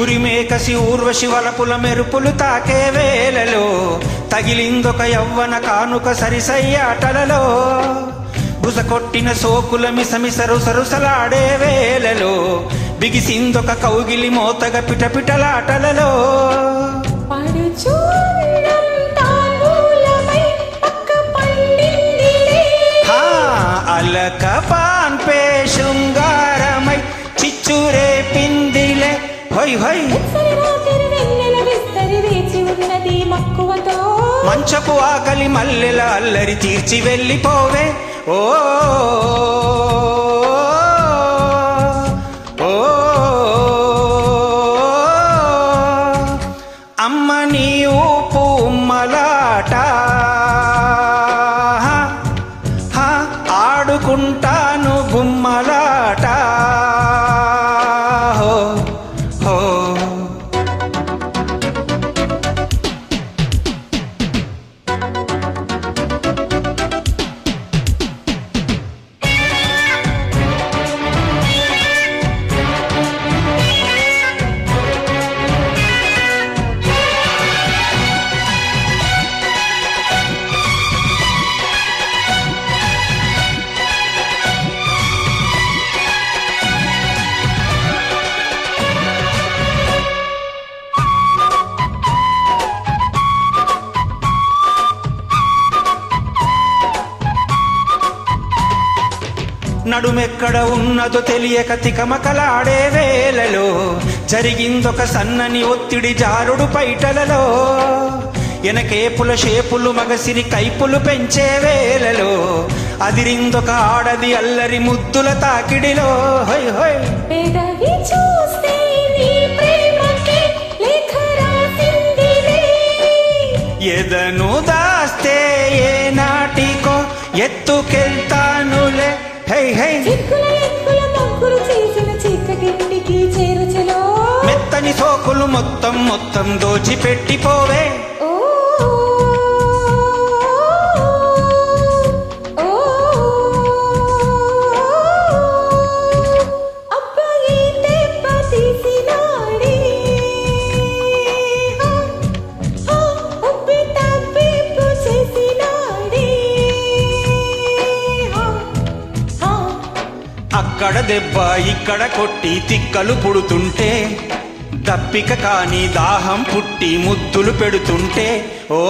ఉరిమేకసి ఊర్వశి వలపుల మెరుపులు తాకే వేలలో తగిలిందొక యవ్వన కానుక సరిసయ్యాటలలో బుస కొట్టిన సోకుల మిసమిసరు సరుసలాడే వేలలో బిగిసిందొక కౌగిలి మోతగ పిటపిటలాటలలో. మక్కువతో మంచపు ఆకలి మల్లెల అల్లరి తీర్చి వెళ్ళిపోవే. ఓ ఓ అమ్మ నీ ఊపు ఉమ్మలాట. ఆడుకుంటాను గుమ్మలాట. నడుమెక్కడ ఉన్నదో తెలియక తికమకలాడే వేళలో జరిగిందొక సన్నని ఒత్తిడి జారుడు పైటలలో. ఎనకేపుల షేపులు మగసిరి కైపులు పెంచే వేళలో అదిరిందొక ఆడది అల్లరి ముద్దుల తాకిడిలో. హొయ్ హొయ్. లేఖ రాసిందిలే. ఎదను దాస్తే ఏ నాటికో ఎత్తుకెళ్తానులే హై హై చిక్కుల ఎక్కుల మొగ్గులు చేసిన చీకటింటికి చేరుచలో. మెత్తని సోకులు మొత్తం మొత్తం దోచిపెట్టిపోవే. అక్కడ దెబ్బ ఇక్కడ కొట్టి తిక్కలు పుడుతుంటే దప్పిక కాని దాహం పుట్టి ముద్దులు పెడుతుంటే ఓ